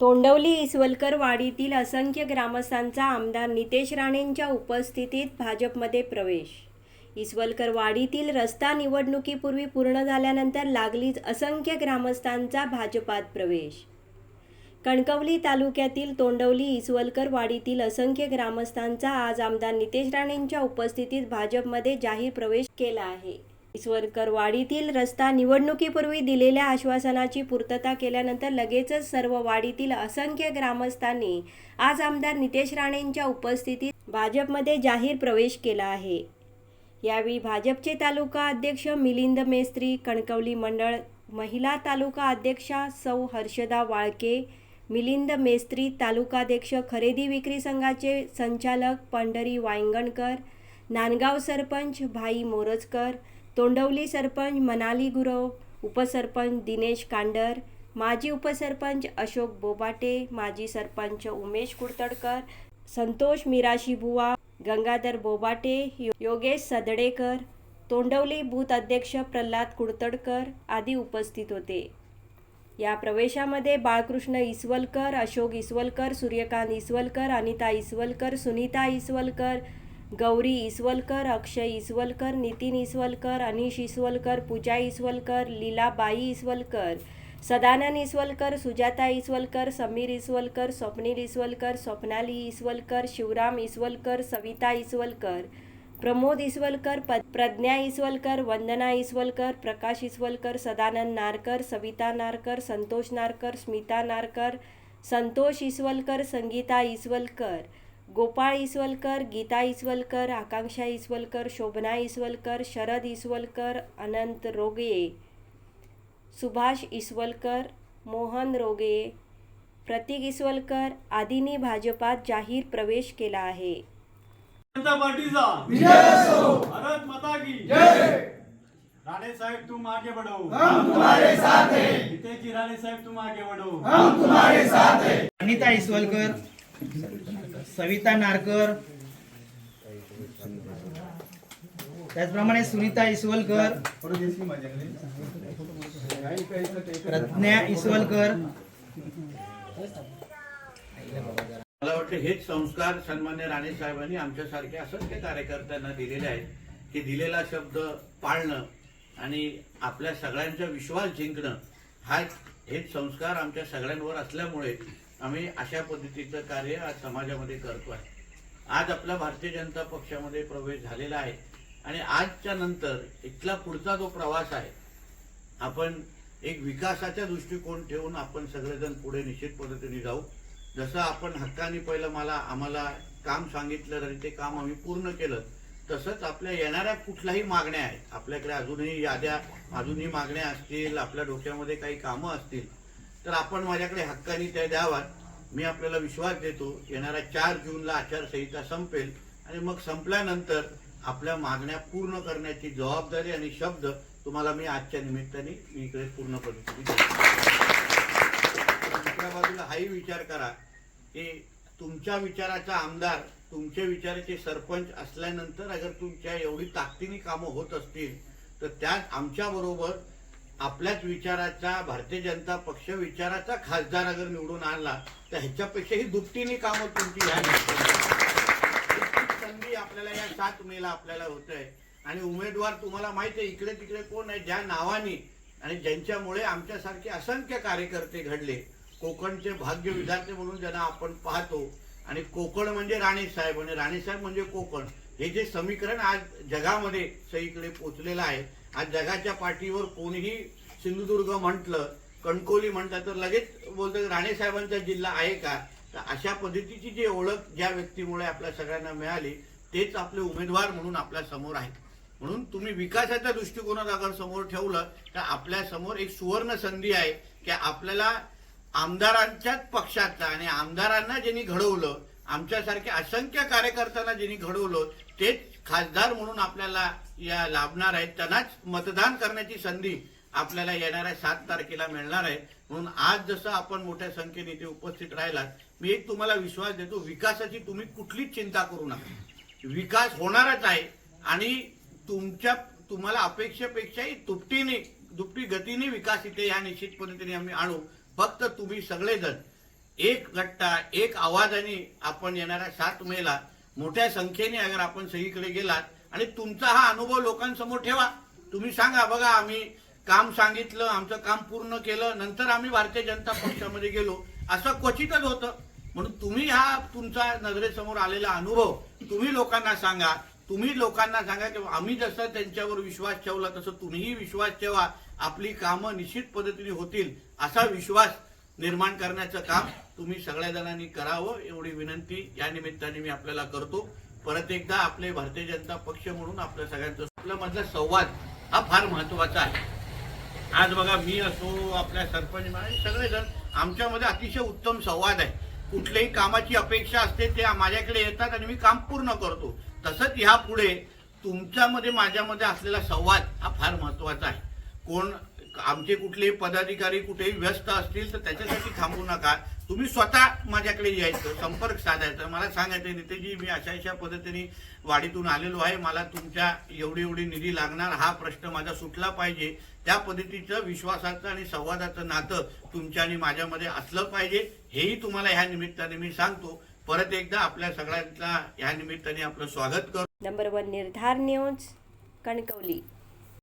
तोंडवली इसवलकर वाडीतील असंख्य ग्रामस्थांचा आमदार नितेश राणेंच्या उपस्थितीत भाजपमध्ये प्रवेश. इसवलकर वाडीतील रस्ता निवडणुकीपूर्वी पूर्ण झाल्यानंतर लागलीच असंख्य ग्रामस्थांचा भाजपात प्रवेश. कणकवली तालुक्यातील तोंडवली इसवलकर वाडीतील असंख्य ग्रामस्थांचा आज आमदार नितेश राणेंच्या उपस्थितीत भाजपमध्ये जाहीर प्रवेश केला आहे. वाडीतील रस्ता निवडणुकीपूर्वी दिलेल्या आश्वासनाची पूर्तता केल्यानंतर लगेचच सर्व वाडीतील असंख्य ग्रामस्थांनी आज आमदार नितेश राणेंच्या उपस्थितीत भाजपमध्ये जाहीर प्रवेश केला आहे. यावेळी भाजपचे तालुका अध्यक्ष मिलिंद मेस्त्री कणकवली मंडळ महिला तालुका अध्यक्षा सौ हर्षदा वाळके मिलिंद मेस्त्री तालुकाध्यक्ष खरेदी विक्री संघाचे संचालक पंढरी वायंगणकर नांदगाव सरपंच भाई मोरजकर तोंडवली सरपंच मनाली गुरव उपसरपंच दिनेश कांडर माजी उपसरपंच अशोक बोबाटे माजी सरपंच उमेश कुडतडकर संतोष मिराशी बुवा गंगाधर बोबाटे योगेश सदडेकर तोंडवली बूथ अध्यक्ष प्रल्हाद कुडतडकर आदी उपस्थित होते. या प्रवेशामध्ये बाळकृष्ण इसवलकर अशोक इसवलकर सूर्यकांत इसवलकर अनिता इसवलकर सुनीता इसवलकर गौरी इसवलकर अक्षय इसवलकर नितीन इसवलकर अनिश इसवलकर पूजा इसवलकर लीलाबाई इसवलकर सदानंद इसवलकर सुजाता इसवलकर समीर इसवलकर स्वप्नील इसवलकर स्वप्नाली इसवलकर शिवराम इसवलकर सविता इसवलकर प्रमोद इसवलकर प्रज्ञा इसवलकर वंदना इसवलकर प्रकाश इसवलकर सदानंद नारकर सविता नारकर संतोष नारकर स्मिता नारकर संतोष इसवलकर संगीता इसवलकर गोपाळ इसवलकर गीता इसवलकर आकांक्षा इसवलकर शोभना इसवलकर शरद इसवलकर अनंत रोगे सुभाष इसवलकर मोहन रोगे प्रतीक इसवलकर आदींनी भाजपात जाहीर प्रवेश केला आहे. जनता पार्टीचा. भारत माता की. राणे साहेब तुम आगे बढ़ो हम तुम्हारे साथ हैं जी राणे साहेब तुम आगे बढ़ो अनिता इसवलकर सविता नारकर. त्याचप्रमाणे सुनीता इसवलकर. प्रज्ञा इसवलकर. मला वाटतं हेच संस्कार सन्मान्य राणे साहेबांनी आमच्यासारख्या असंख्य कार्यकर्त्यांना दिलेले आहेत की दिलेला शब्द पाळणं आणि आपल्या सगळ्यांचा विश्वास जिंकणं हा हेच संस्कार आमच्या सगळ्यांवर असल्यामुळे आम्ही अशा पद्धतीचं कार्य आज समाजामध्ये करतो आहे. आज आपला भारतीय जनता पक्षामध्ये प्रवेश झालेला आहे. आणि आजच्या नंतर इथला पुढचा जो प्रवास आहे आपण एक विकासाचा दृष्टिकोन ठेवून आपण सगळेजण पुढे निश्चित पद्धतीने जाऊ. जसं आपण हक्काने पहिलं मला आम्हाला काम सांगितलं तरी ते काम आम्ही पूर्ण केलं तसंच आपल्या येणाऱ्या कुठल्याही मागण्या आहेत आपल्याकडे अजूनही याद्या अजूनही मागण्या असतील आपल्या डोक्यामध्ये काही कामं असतील तर आपण माझ्याकडे हक्कानी त्या द्यावात. मी आपल्याला विश्वास देतो. येणाऱ्या चार जूनला आचारसंहिता संपेल आणि मग संपल्यानंतर आपल्या मागण्या पूर्ण करण्याची जबाबदारी आणि शब्द तुम्हाला मी आजच्या निमित्ताने मी इकडे पूर्ण पद्धतीने दुसऱ्या बाजूला हाही विचार करा की तुमच्या विचाराचा आमदार तुमच्या विचाराचे सरपंच असल्यानंतर अगर तुमच्या एवढी ताकदीने कामं होत असतील तर त्यात आमच्याबरोबर आपल्याच विचाराचा भारतीय जनता पक्ष विचाराचा खासदार अगर निवडून आणला तर ह्याच्यापेक्षाही दुपटीने कामं तुमची ह्या संधी आपल्याला या सात मेला आपल्याला होत आहे आणि उमेदवार तुम्हाला माहिती आहे इकडे तिकडे कोण आहे ज्या नावाने आणि ज्यांच्यामुळे आमच्यासारखे असंख्य कार्यकर्ते घडले. कोकणचे भाग्य विधाते म्हणून ज्यांना आपण पाहतो. आणि कोकण म्हणजे राणे साहेब आणि राणेसाहेब म्हणजे कोकण. हे जे समीकरण आज जगामध्ये सईकडे पोचलेलं आहे आज जगाच्या पाठीवर कोणीही सिंधुदुर्ग म्हटलं कणकोली म्हटलं तर लगेच बोलतं राणे साहेबांचा जिल्हा आहे का? तर अशा पद्धतीची जी ओळख ज्या व्यक्तीमुळे आपल्या सगळ्यांना मिळाली तेच आपले उमेदवार म्हणून आपल्यासमोर आहेत. म्हणून तुम्ही विकासाच्या दृष्टिकोनात अगर समोर ठेवलं तर आपल्यासमोर एक सुवर्ण संधी आहे की आपल्याला आमदारांच्याच पक्षातला आणि आमदारांना ज्यांनी घडवलं आमच्यासारख्या असंख्य कार्यकर्त्यांना ज्यांनी घडवलं तेच खासदार म्हणून आपल्याला या लाभणार आहेत. त्यांनाच मतदान करण्याची संधी आपल्याला येणाऱ्या सात तारखेला मिळणार आहे. म्हणून आज जसं आपण मोठ्या संख्येने इथे उपस्थित राहिलात मी एक तुम्हाला विश्वास देतो विकासाची तुम्ही कुठलीच चिंता करू नका. विकास होणारच आहे आणि तुमच्या तुम्हाला अपेक्षेपेक्षाही दुपटीने दुपटी गतीने विकास इथे या निश्चित पद्धतीने आम्ही आणू. फक्त तुम्ही सगळेजण एक गट्टा एक आवाजाने आपण येणाऱ्या सात मेला मोठ्या संख्येने अगर आपण सगळीकडे गेलात आणि तुमचा हा अनुभव लोकांसमोर ठेवा. तुम्ही सांगा बघा आम्ही काम सांगितलं आमचं काम पूर्ण केलं नंतर आम्ही भारतीय जनता पक्षामध्ये गेलो. असं क्वचितच होतं. म्हणून तुम्ही हा तुमचा नजरेसमोर आलेला अनुभव तुम्ही लोकांना सांगा. तुम्ही लोकांना सांगा की आम्ही जसं त्यांच्यावर विश्वास ठेवला तसं तुम्हीही विश्वास ठेवा. आपली कामं निश्चित पद्धतीने होतील असा विश्वास निर्माण करण्याचं काम तुम्ही सगळ्या जणांनी करावं एवढी विनंती. या निमित्ताने मी आपल्याला करतो. परत एकदा आपले भारतीय जनता पक्ष म्हणून आपल्या सगळ्यांचं आपलं मधला संवाद हा फार महत्त्वाचा आहे. आज बघा मी असो आपल्या सरपंच सगळेजण आमच्यामध्ये अतिशय उत्तम संवाद आहे. कुठल्याही कामाची अपेक्षा असते ते माझ्याकडे येतात आणि मी काम पूर्ण करतो. तसंच ह्या पुढे तुमच्यामध्ये माझ्यामध्ये असलेला संवाद हा फार महत्त्वाचा आहे. कोण आमचे कुठले पदाधिकारी कुठेही व्यस्त असतील तर त्याच्यासाठी थांबू नका. तुम्ही स्वतः माझ्याकडे यायचं संपर्क साधायचा. मला सांगायचं नितेजी मी अशा अशा पद्धतीने वाडीतून आलेलो आहे. मला तुमच्या एवढी एवढी निधी लागणार. हा प्रश्न माझा सुटला पाहिजे. त्या पद्धतीचं विश्वासाचं आणि संवादाचं नातं तुमच्या आणि माझ्यामध्ये असलं पाहिजे. हेही तुम्हाला ह्या निमित्ताने मी सांगतो. परत एकदा आपल्या सगळ्यांना ह्या निमित्ताने आपलं स्वागत करतो number one Nirdhar news Kankavli